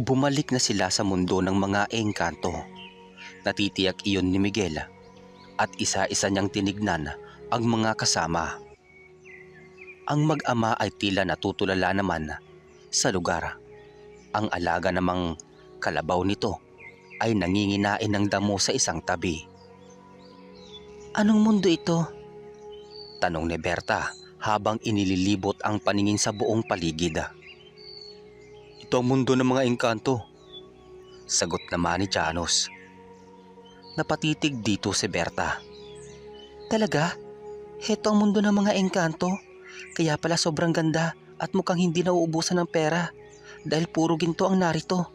Bumalik na sila sa mundo ng mga engkanto. Natitiyak iyon ni Miguel at isa-isa niyang tinignan ang mga kasama. Ang mag-ama ay tila natutulala naman sa lugar. Ang alaga namang kalabaw nito ay nanginginain ng damo sa isang tabi. Anong mundo ito? Tanong ni Berta habang inililibot ang paningin sa buong paligid. Ito ang mundo ng mga engkanto. Sagot naman ni Janos. Napatitig dito si Berta. Talaga? Heto ang mundo ng mga engkanto? Kaya pala sobrang ganda at mukhang hindi nauubusan ng pera dahil puro ginto ang narito.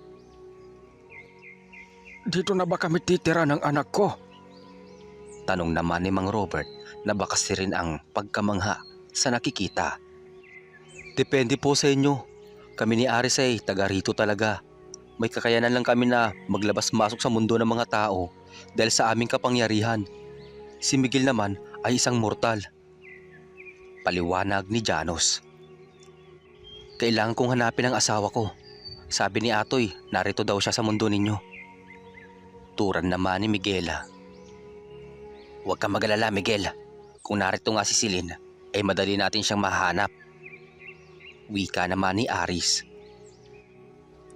Dito na ba kami titira ng anak ko? Tanong naman ni Mang Robert na bakas rin ang pagkamangha sa nakikita. Depende po sa inyo. Kami ni Aris ay taga rito talaga. May kakayanan lang kami na maglabas-masok sa mundo ng mga tao dahil sa aming kapangyarihan. Si Miguel naman ay isang mortal. Paliwanag ni Janos. Kailangan kong hanapin ang asawa ko. Sabi ni Atoy, narito daw siya sa mundo ninyo. Turan naman ni Miguela. Huwag kang magalala, Miguel. Kung narito nga si Celine, ay madali natin siyang mahanap. Wika naman ni Aris.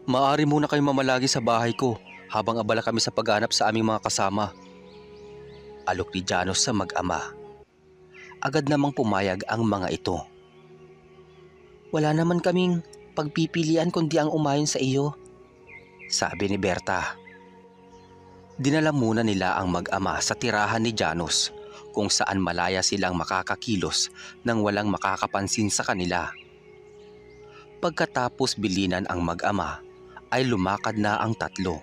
Maari muna kayo mamalagi sa bahay ko habang abala kami sa paghanap sa aming mga kasama. Alok ni Janos sa mag-ama. Agad namang pumayag ang mga ito. Wala naman kaming pagpipilian kundi ang umayon sa iyo. Sabi ni Berta. Dinala muna nila ang mag-ama sa tirahan ni Janos kung saan malaya silang makakakilos nang walang makakapansin sa kanila. Pagkatapos bilinan ang mag-ama ay lumakad na ang tatlo.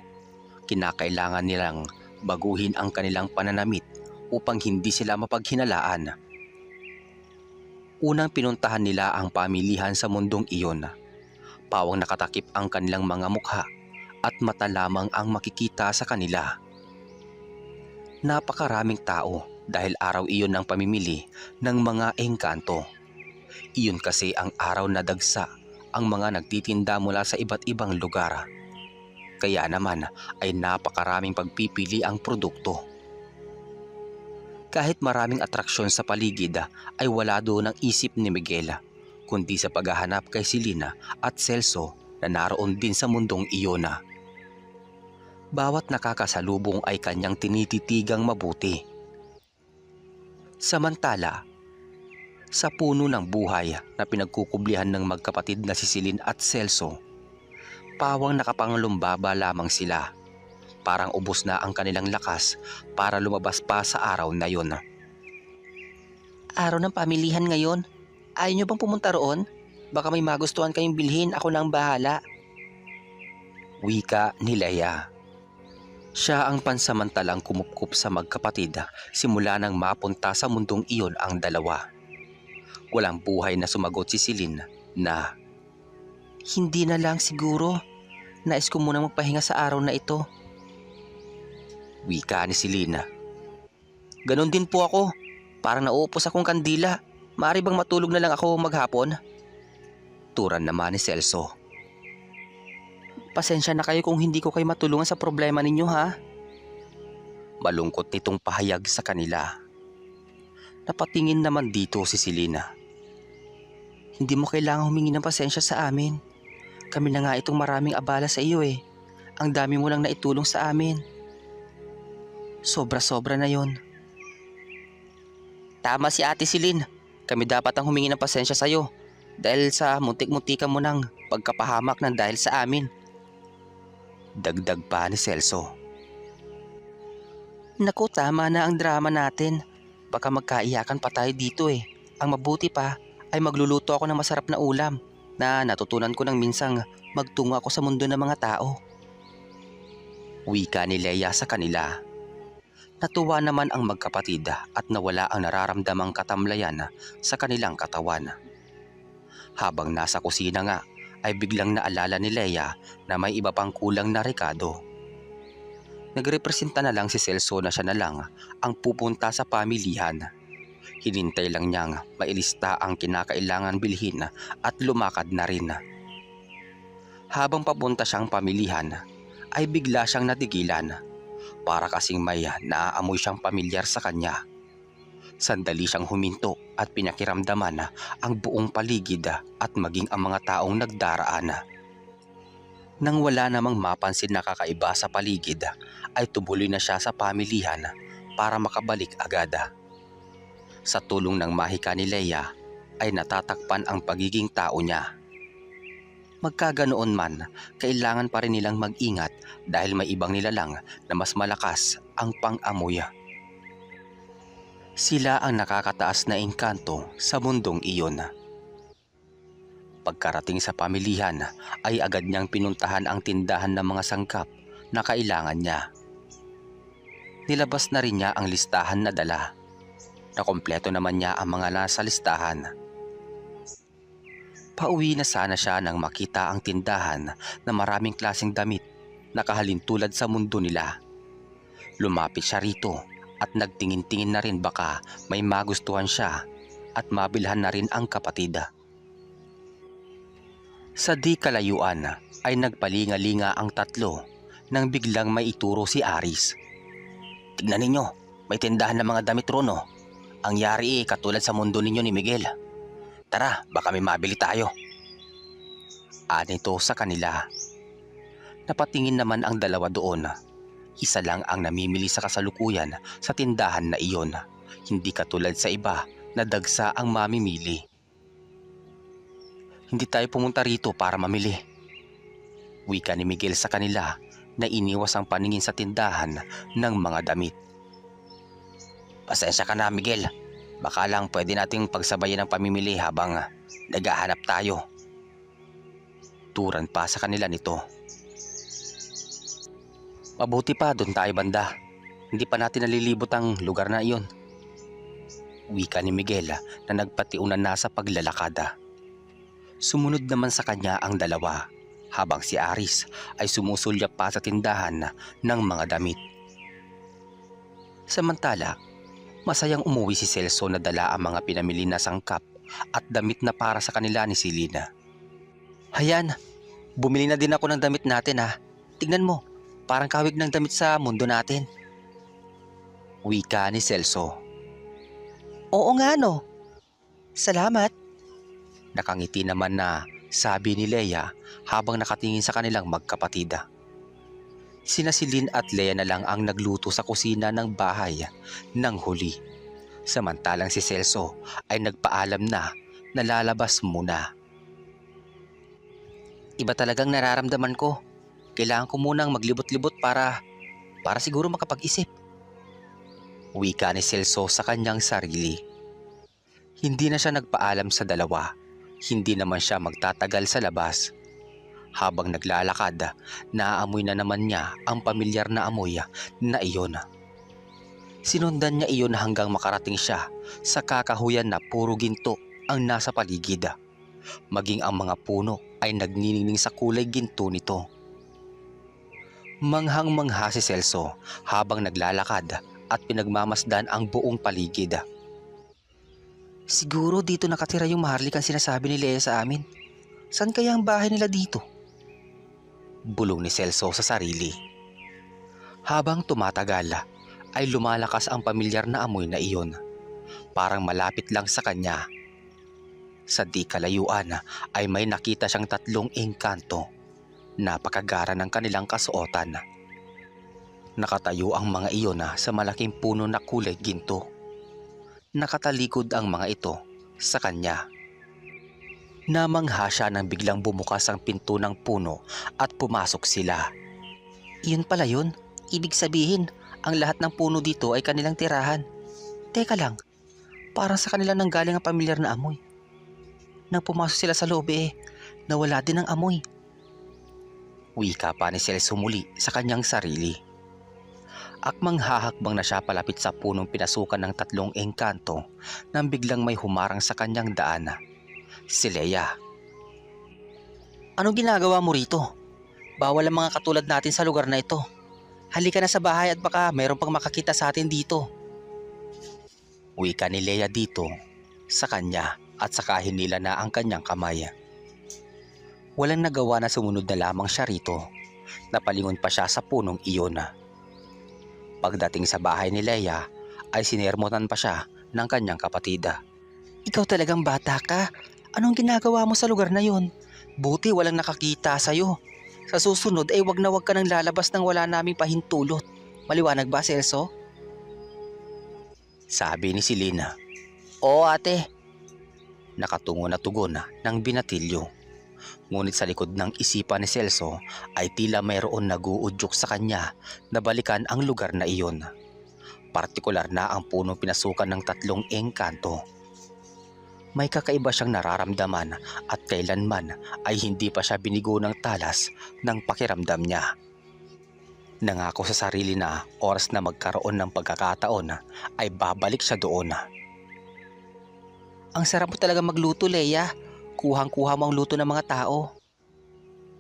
Kinakailangan nilang baguhin ang kanilang pananamit upang hindi sila mapaghinalaan. Unang pinuntahan nila ang pamilihan sa mundong iyon. Pawang nakatakip ang kanilang mga mukha at mata lamang ang makikita sa kanila. Napakaraming tao dahil araw iyon ng pamimili ng mga engkanto. Iyon kasi ang araw na dagsa ang mga nagtitinda mula sa iba't ibang lugar. Kaya naman ay napakaraming pagpipili ang produkto. Kahit maraming atraksyon sa paligid ay wala doon ang isip ni Miguel kundi sa paghahanap kay Silina at Celso na naroon din sa mundong iyon. Bawat nakakasalubong ay kanyang tinititigang mabuti. Samantala, sa puno ng buhay na pinagkukublihan ng magkapatid na si Silin at Celso, pawang nakapangalumbaba lamang sila. Parang ubos na ang kanilang lakas para lumabas pa sa araw na yon. Araw ng pamilihan ngayon? Ayaw niyo bang pumunta roon? Baka may magustuhan kayong bilhin, ako nang bahala. Wika ni Leia. Siya ang pansamantalang kumupkup sa magkapatid simula nang mapunta sa mundong iyon ang dalawa. Walang buhay na sumagot si Celine na Hindi na lang siguro. Nais ko muna magpahinga sa araw na ito. Wika ni Celine. Ganon din po ako. Parang nauupos akong kandila. Maari bang matulog na lang ako maghapon? Turan naman ni Celso. Pasensya na kayo kung hindi ko kayo matulungan sa problema ninyo ha. Malungkot nitong pahayag sa kanila. Napatingin naman dito si Selena. Hindi mo kailangan humingi ng pasensya sa amin. Kami na nga itong maraming abala sa iyo eh. Ang dami mo lang naitulong sa amin. Sobra-sobra na yon. Tama si Ate Silin. Kami dapat ang humingi ng pasensya sa iyo dahil sa muntik-muntikan mo ng pagkapahamak ng dahil sa amin. Dagdag pa ni Celso. Naku, tama na ang drama natin. Baka magkaiyakan pa tayo dito eh. Ang mabuti pa ay magluluto ako ng masarap na ulam na natutunan ko ng minsang magtungo ako sa mundo ng mga tao. Wika ni Leia sa kanila. Natuwa naman ang magkapatid at nawala ang nararamdamang katamlayan sa kanilang katawan. Habang nasa kusina nga ay biglang naalala ni Leia na may iba pang kulang na rekado. Nagrepresenta na lang si Celso na siya na lang ang pupunta sa pamilihan. Hinintay lang niyang mailista ang kinakailangan bilhin at lumakad na rin. Habang papunta siyang pamilihan, ay bigla siyang natigilan. Para kasing may naaamoy siyang pamilyar sa kanya. Sandali siyang huminto at pinakiramdaman ang buong paligid at maging ang mga taong nagdaraan. Nang wala namang mapansin na kakaiba sa paligid, ay tubuloy na siya sa pamilihan para makabalik agad. Sa tulong ng mahika ni Leia, ay natatakpan ang pagiging tao niya. Magkaganoon man, kailangan pa rin nilang mag-ingat dahil may ibang nilalang na mas malakas ang pang-amoy. Sila ang nakakataas na engkanto sa mundong iyon. Pagkarating sa pamilihan ay agad niyang pinuntahan ang tindahan ng mga sangkap na kailangan niya. Nilabas na rin niya ang listahan na dala. Nakompleto naman niya ang mga nasa listahan. Pauwi na sana siya nang makita ang tindahan na maraming klaseng damit na kahalintulad sa mundo nila. Lumapit siya rito at nagtingin-tingin na rin baka may magustuhan siya at mabilhan na rin ang kapatid. Sa di kalayuan ay nagpalingalinga ang tatlo nang biglang may ituro si Aris. Tignan ninyo, may tindahan ng mga damit ron oh. Ang yari eh, katulad sa mundo ninyo ni Miguel. Tara, baka may mabili tayo. Anito sa kanila. Napatingin naman ang dalawa doon. Isa lang ang namimili sa kasalukuyan sa tindahan na iyon. Hindi katulad sa iba na dagsa ang mamimili. Hindi tayo pumunta rito para mamili. Wika ni Miguel sa kanila na iniwas ang paningin sa tindahan ng mga damit. Pasensya ka na Miguel. Baka lang pwede nating pagsabayan ng pamimili habang naghahanap tayo. Turan pa sa kanila nito. Mabuti pa doon tayo banda. Hindi pa natin nalilibot ang lugar na iyon. Wika ni Miguel na nagpatiunan na sa paglalakada. Sumunod naman sa kanya ang dalawa habang si Aris ay sumusulya pa sa tindahan ng mga damit. Samantala, masayang umuwi si Celso na dala ang mga pinamili na sangkap at damit na para sa kanila ni Silina. Hayan, bumili na din ako ng damit natin ha. Tignan mo, parang kawig ng damit sa mundo natin. Wika ni Celso. Oo nga no. Salamat. Nakangiti naman na sabi ni Leia habang nakatingin sa kanilang magkapatida. Sina Silin at Leia na lang ang nagluto sa kusina ng bahay ng huli. Samantalang si Celso ay nagpaalam na nalalabas muna. Iba talagang nararamdaman ko. Kailangan ko munang maglibot-libot para para siguro makapag-isip. Wika ni Celso sa kanyang sarili. Hindi na siya nagpaalam sa dalawa. Hindi naman siya magtatagal sa labas. Habang naglalakad, naaamoy na naman niya ang pamilyar na amoy na iyon. Sinundan niya iyon hanggang makarating siya sa kakahuyan na puro ginto ang nasa paligid. Maging ang mga puno ay nagniningning sa kulay ginto nito. Manghang-mangha si Celso habang naglalakad at pinagmamasdan ang buong paligid. Siguro dito nakatira yung maharlikang sinasabi ni Lea sa amin. San kaya ang bahay nila dito? Bulong ni Celso sa sarili. Habang tumatagal, ay lumalakas ang pamilyar na amoy na iyon. Parang malapit lang sa kanya. Sa di kalayuan ay may nakita siyang tatlong engkanto. Napakagara ng kanilang kasuotan. Nakatayo ang mga iyon sa malaking puno na kulay ginto. Nakatalikod ang mga ito sa kanya. Namangha siya nang biglang bumukas ang pinto ng puno at pumasok sila. Iyon pala yun. Ibig sabihin, ang lahat ng puno dito ay kanilang tirahan. Teka lang, parang sa kanila nang galing ang pamilyar na amoy. Nang pumasok sila sa loob eh, nawala din ang amoy. Wika pa ni Celso muli sa kanyang sarili. Akmang hahakbang na siya palapit sa punong pinasukan ng tatlong engkanto nang biglang may humarang sa kanyang daan. Si Leia. Anong ginagawa mo rito? Bawal ang mga katulad natin sa lugar na ito. Halika na sa bahay at baka mayroon pang makakita sa atin dito. Wika ni Leia dito sa kanya at saka hinila na ang kanyang kamay. Walang nagawa na sumunod na lamang siya rito. Napalingon pa siya sa punong iyon. Pagdating sa bahay ni Leia ay sinermonan pa siya ng kanyang kapatid. Ikaw talagang bata ka. Anong ginagawa mo sa lugar na yun? Buti walang nakakita sa'yo. Sa susunod ay wag na wag ka nang lalabas nang wala naming pahintulot. Maliwanag ba, Celso? Sabi ni Silina. Oo ate. Nakatungo na tugon ng binatilyo. Ngunit sa likod ng isipan ni Celso ay tila mayroon naguudyok sa kanya na balikan ang lugar na iyon. Partikular na ang punong pinasukan ng tatlong engkanto. May kakaiba siyang nararamdaman at kailanman ay hindi pa siya binigo ng talas ng pakiramdam niya. Nangako sa sarili na oras na magkaroon ng pagkakataon ay babalik siya doon. Ang sarap mo talaga magluto, Leia. Kuhang-kuha mo ang luto ng mga tao.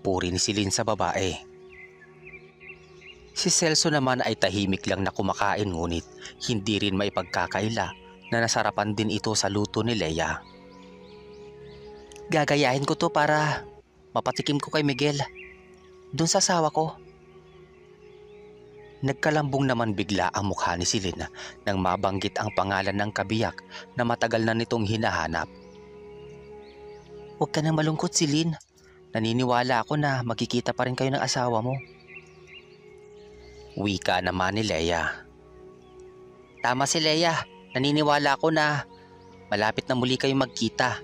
Puri ni Silin sa babae. Si Celso naman ay tahimik lang na kumakain ngunit hindi rin maipagkakaila na nasarapan din ito sa luto ni Leia. Gagayahin ko to para mapatikim ko kay Miguel. Doon sa asawa ko. Nagkalambong naman bigla ang mukha ni Silin nang mabanggit ang pangalan ng kabiyak na matagal na nitong hinahanap. Huwag ka nang malungkot, Silin. Naniniwala ako na magkikita pa rin kayo ng asawa mo. Wika naman ni Leia. Tama si Leia. Naniniwala ako na malapit na muli kayong magkita.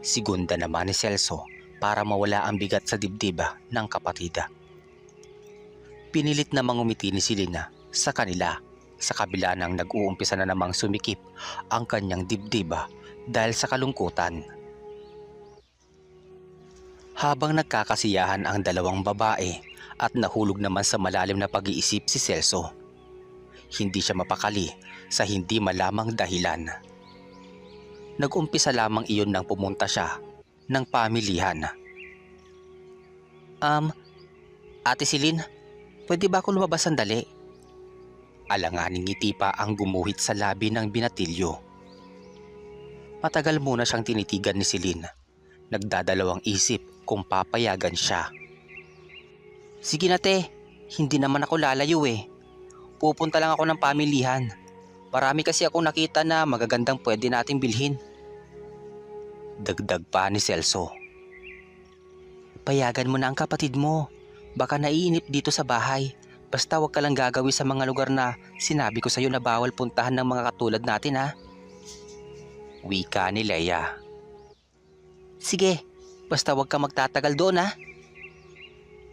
Sigunda naman ni Celso para mawala ang bigat sa dibdib ng kapatida. Pinilit na mangumiti ni Silina sa kanila sa kabila ng nag-uumpisa na namang sumikip ang kanyang dibdib dahil sa kalungkutan. Habang nagkakasiyahan ang dalawang babae at nahulog naman sa malalim na pag-iisip si Celso. Hindi siya mapakali sa hindi malamang dahilan. Nag-umpisa lamang iyon nang pumunta siya ng pamilihan. Um, Ate Silin, pwede ba ako lumabas sandali? Alanganing ngiti pa ang gumuhit sa labi ng binatilyo. Matagal muna siyang tinitigan ni Silin. Nagdadalawang isip kung papayagan siya. Sige na te, hindi naman ako lalayo eh. Pupunta lang ako ng pamilihan. Marami kasi akong nakita na magagandang pwede nating bilhin. Dagdag pa ni Celso. Payagan mo na ang kapatid mo. Baka naiinip dito sa bahay. Basta wag ka lang gagawi sa mga lugar na sinabi ko sa'yo na bawal puntahan ng mga katulad natin ha. Wika ni Leia. Sige, basta wag ka magtatagal doon ha.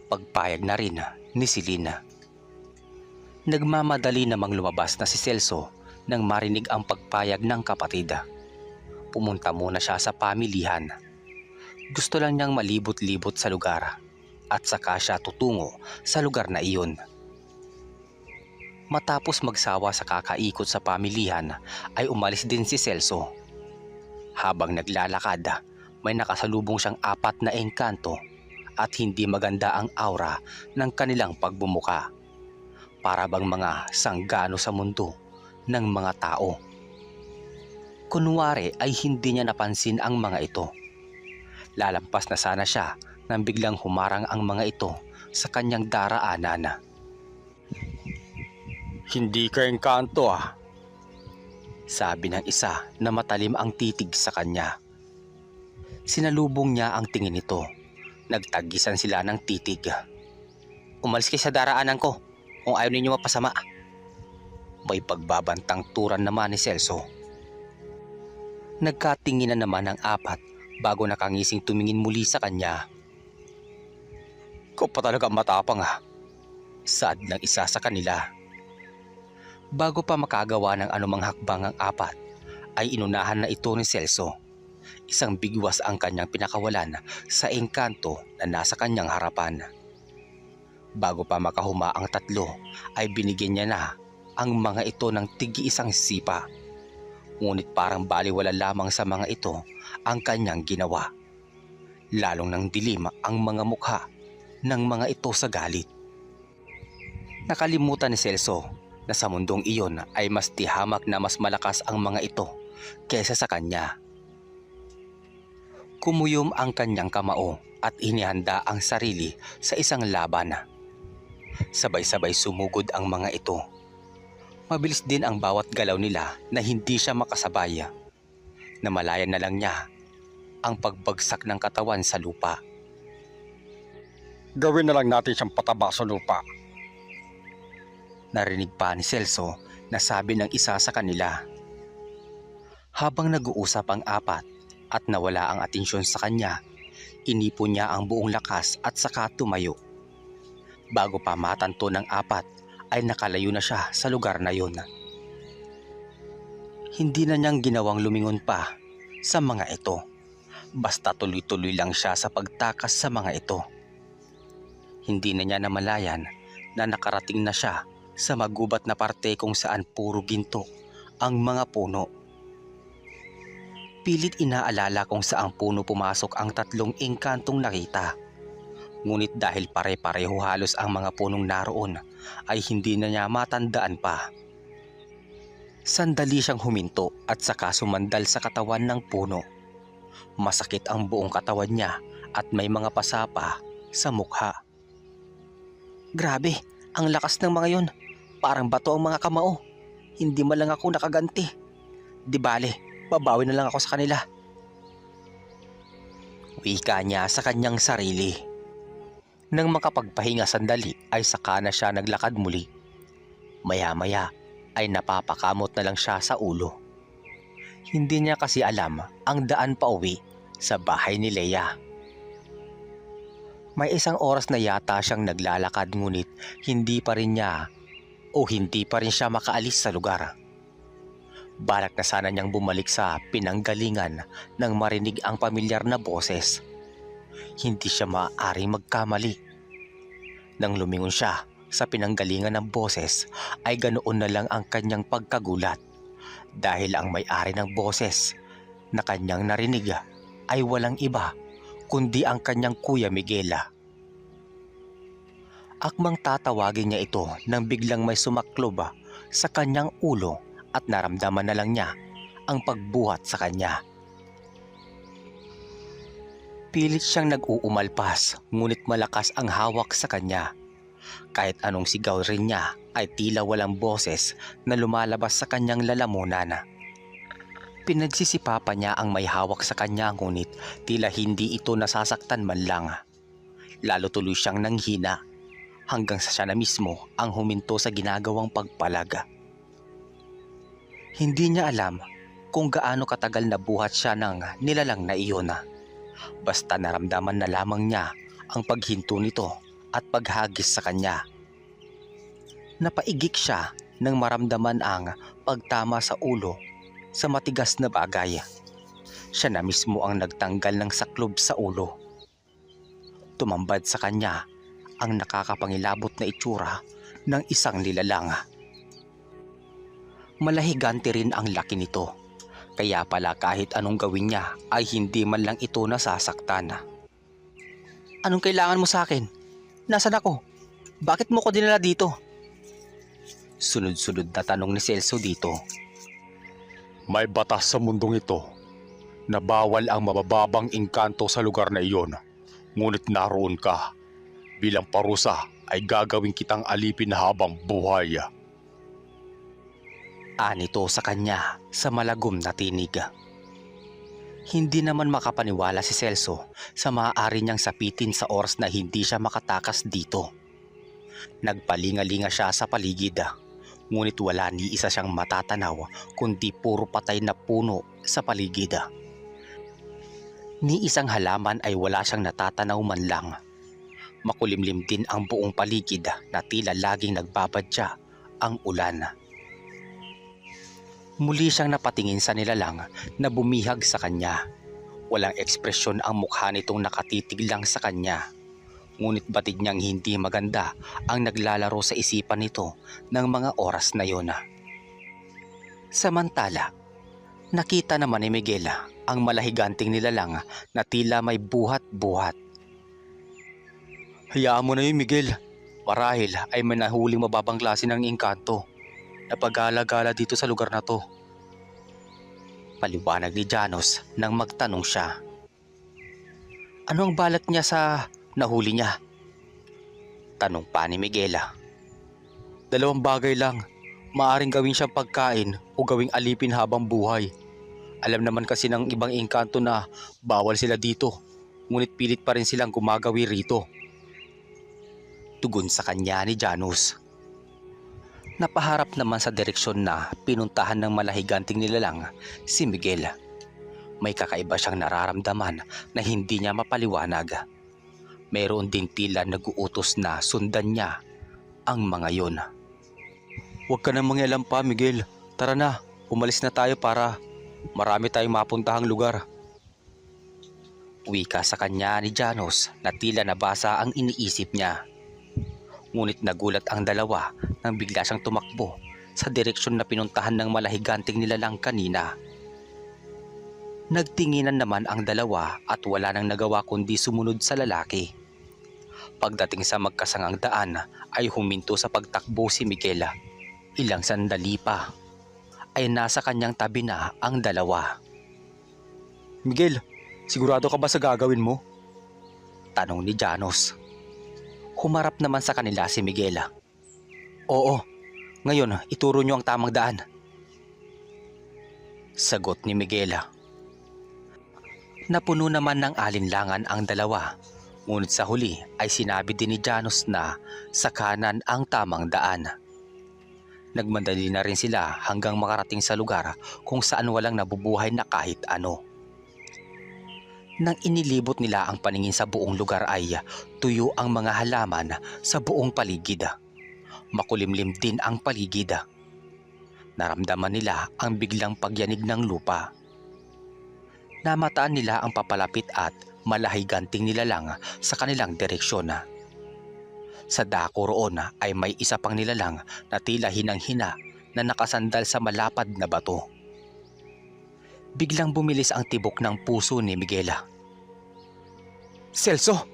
Pagpayag na rin ni Silina. Nagmamadali namang lumabas na si Celso nang marinig ang pagpayag ng kapatid. Pumunta muna siya sa pamilihan. Gusto lang niyang malibot-libot sa lugar at saka siya tutungo sa lugar na iyon. Matapos magsawa sa kakaikot sa pamilihan ay umalis din si Celso. Habang naglalakad, may nakasalubong siyang apat na engkanto at hindi maganda ang aura ng kanilang pagbumuka. Para bang mga sanggano sa mundo ng mga tao. Kunwari ay hindi niya napansin ang mga ito. Lalampas na sana siya nang biglang humarang ang mga ito sa kanyang daraanan. Hindi ka engkanto ah. Sabi ng isa na matalim ang titig sa kanya. Sinalubong niya ang tingin nito. Nagtagisan sila ng titig. Umalis kayo sa daraanan ko kung ayaw ninyo mapasama. May pagbabantang turan naman ni Celso. Nagkatinginan naman ang apat bago nakangising tumingin muli sa kanya. Ikaw pa talaga matapang ah. Sad ng isa sa kanila. Bago pa makagawa ng anumang hakbang ang apat, ay inunahan na ito ni Celso. Isang bigwas ang kanyang pinakawalan sa engkanto na nasa kanyang harapan. Bago pa makahuma ang tatlo, ay binigyan niya na ang mga ito ng tigi-isang sipa. Ngunit parang baliwala lamang sa mga ito ang kanyang ginawa. Lalong nang dilim ang mga mukha ng mga ito sa galit. Nakalimutan ni Celso na sa mundong iyon ay mas tihamak na mas malakas ang mga ito kesa sa kanya. Kumuyom ang kanyang kamao at inihanda ang sarili sa isang laban. Sabay-sabay sumugod ang mga ito. Mabilis din ang bawat galaw nila na hindi siya makasabay. Namalayan na lang niya ang pagbagsak ng katawan sa lupa. Gawin na lang natin siyang pataba sa lupa. Narinig pa ni Celso na sabi ng isa sa kanila. Habang nag-uusap ang apat at nawala ang atensyon sa kanya, inipon niya ang buong lakas at saka tumayo. Bago pa matanto ng apat ay nakalayo na siya sa lugar na yun. Hindi na niyang ginawang lumingon pa sa mga ito. Basta tuloy-tuloy lang siya sa pagtakas sa mga ito. Hindi na niya namalayan na nakarating na siya sa magubat na parte kung saan puro ginto ang mga puno. Pilit inaalala kung saang puno pumasok ang tatlong engkantong nakita. Ngunit dahil pare-pareho halos ang mga punong naroon ay hindi na niya matandaan pa. Sandali siyang huminto at saka sumandal sa katawan ng puno. Masakit ang buong katawan niya at may mga pasapa sa mukha. Grabe, ang lakas ng mga yon. Parang bato ang mga kamao. Hindi man lang ako nakaganti. Di bale, babawi na lang ako sa kanila. Wika niya sa kanyang sarili. Nang makapagpahinga sandali ay saka na siya naglakad muli. Maya-maya ay napapakamot na lang siya sa ulo. Hindi niya kasi alam ang daan pa uwi sa bahay ni Leia. May isang oras na yata siyang naglalakad ngunit hindi pa rin niya o hindi pa rin siya makaalis sa lugar. Balak na sana niyang bumalik sa pinanggalingan nang marinig ang pamilyar na boses. Hindi siya maaaring magkamali. Nang lumingon siya sa pinanggalingan ng boses ay ganoon na lang ang kanyang pagkagulat dahil ang may-ari ng boses na kanyang narinig ay walang iba kundi ang kanyang kuya Miguela. Akmang tatawagin niya ito nang biglang may sumaklob sa kanyang ulo at naramdaman na lang niya ang pagbuhat sa kanya. Pilit siyang nag-uumalpas ngunit malakas ang hawak sa kanya. Kahit anong sigaw rin niya ay tila walang boses na lumalabas sa kanyang lalamunan. Pinagsisipapa niya ang may hawak sa kanya ngunit tila hindi ito nasasaktan man lang. Lalo tuloy siyang nanghina hanggang sa siya na mismo ang huminto sa ginagawang pagpalaga. Hindi niya alam kung gaano katagal na buhat siya ng nilalang na iyon. Basta naramdaman na lamang niya ang paghinto nito at paghagis sa kanya. Napaigik siya nang maramdaman ang pagtama sa ulo sa matigas na bagay. Siya na mismo ang nagtanggal ng saklob sa ulo. Tumambad sa kanya ang nakakapangilabot na itsura ng isang nilalang. Malahigante rin ang laki nito. Kaya pala kahit anong gawin niya ay hindi man lang ito nasasaktan. Anong kailangan mo sa akin? Nasaan ako? Bakit mo ko dinala dito? Sunod-sunod na tanong ni Celso dito. May batas sa mundong ito na bawal ang mabababang engkanto sa lugar na iyon. Ngunit naroon ka. Bilang parusa ay gagawin kitang alipin habang buhay. Anito sa kanya sa malagom na tinig. Hindi naman makapaniwala si Celso sa maaari niyang sapitin sa oras na hindi siya makatakas dito. Nagpalingalinga siya sa paligid. Ngunit wala ni isa siyang matatanaw kundi puro patay na puno sa paligid. Ni isang halaman ay wala siyang natatanaw man lang. Makulimlim din ang buong paligid na tila laging nagbabadya ang ulan. Muli siyang napatingin sa nilalang na bumihag sa kanya. Walang ekspresyon ang mukha nitong nakatitig lang sa kanya. Ngunit batid niyang hindi maganda ang naglalaro sa isipan nito ng mga oras na yon. Samantala, nakita naman ni Miguel ang malahiganting nilalang na tila may buhat-buhat. Hayaan mo na yun Miguel. Marahil ay may nahuling mababang klase ng engkanto napagala-gala dito sa lugar na to. Paliwanag ni Janos nang magtanong siya. Ano ang balat niya sa nahuli niya? Tanong pa ni Miguela. Dalawang bagay lang. Maaring gawin siyang pagkain o gawing alipin habang buhay. Alam naman kasi ng ibang engkanto na bawal sila dito. Ngunit pilit pa rin silang gumagawi rito. Tugon sa kanya ni Janus. Napaharap naman sa direksyon na pinuntahan ng malahiganting nilalang si Miguel. May kakaiba siyang nararamdaman na hindi niya mapaliwanag. Meron din tila nag-uutos na sundan niya ang mga yon. Huwag ka nang mangialam pa, Miguel. Tara na, umalis na tayo para marami tayong mapuntahang lugar. Wika sa kanya ni Janos na tila nabasa ang iniisip niya. Ngunit nagulat ang dalawa nang bigla siyang tumakbo sa direksyon na pinuntahan ng malahiganting nilalang kanina. Nagtinginan naman ang dalawa at wala nang nagawa kundi sumunod sa lalaki. Pagdating sa magkasangang daan ay huminto sa pagtakbo si Miguel. Ilang sandali pa ay nasa kanyang tabi na ang dalawa. Miguel, sigurado ka ba sa gagawin mo? Tanong ni Janos. Humarap naman sa kanila si Miguel. Oo, ngayon ituro niyo ang tamang daan. Sagot ni Miguel. Napuno naman ng alinlangan ang dalawa. Ngunit sa huli ay sinabi din ni Janos na sa kanan ang tamang daan. Nagmadali na rin sila hanggang makarating sa lugar kung saan walang nabubuhay na kahit ano. Nang inilibot nila ang paningin sa buong lugar ay tuyo ang mga halaman sa buong paligid. Makulimlim din ang paligid. Naramdaman nila ang biglang pagyanig ng lupa. Namataan nila ang papalapit at malahiganting nilalang sa kanilang direksyon. Sa dako roon ay may isa pang nilalang na tila hinang-hina na nakasandal sa malapad na bato. Biglang bumilis ang tibok ng puso ni Miguela. Celso!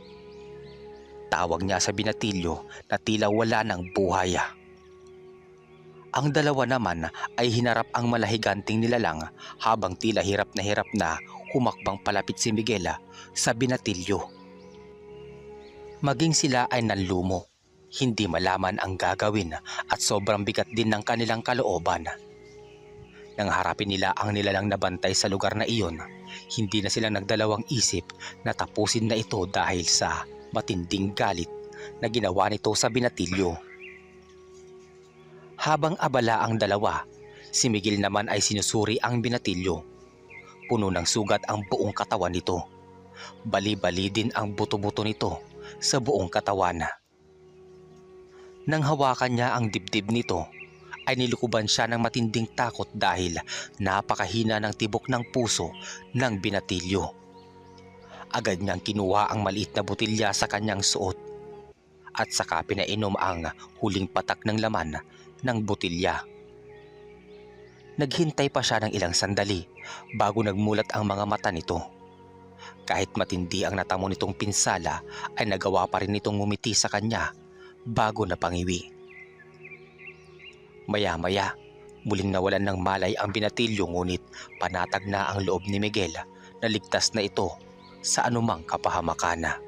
Tawag niya sa binatilyo na tila wala ng buhay. Ang dalawa naman ay hinarap ang malahiganting nilalang habang tila hirap na hirap na humakbang palapit si Miguela sa binatilyo. Maging sila ay nanlumo, hindi malaman ang gagawin at sobrang bigat din ng kanilang kalooban. Nang harapin nila ang nilalang nabantay sa lugar na iyon, hindi na sila nagdalawang isip na tapusin na ito dahil sa matinding galit na ginawa nito sa binatilyo. Habang abala ang dalawa, si Miguel naman ay sinusuri ang binatilyo. Puno ng sugat ang buong katawan nito. Bali-bali din ang buto-buto nito sa buong katawan. Nang hawakan niya ang dibdib nito, ay nilukuban siya ng matinding takot dahil napakahina ng tibok ng puso ng binatilyo. Agad niyang kinuha ang maliit na botilya sa kanyang suot at saka pinainom ang huling patak ng laman ng botilya. Naghintay pa siya ng ilang sandali bago nagmulat ang mga mata nito. Kahit matindi ang natamo nitong pinsala ay nagawa pa rin nitong ngumiti sa kanya bago napangiwi. Maya-maya, muling nawalan ng malay ang binatilyo ngunit panatag na ang loob ni Miguel na ligtas na ito sa anumang kapahamakan.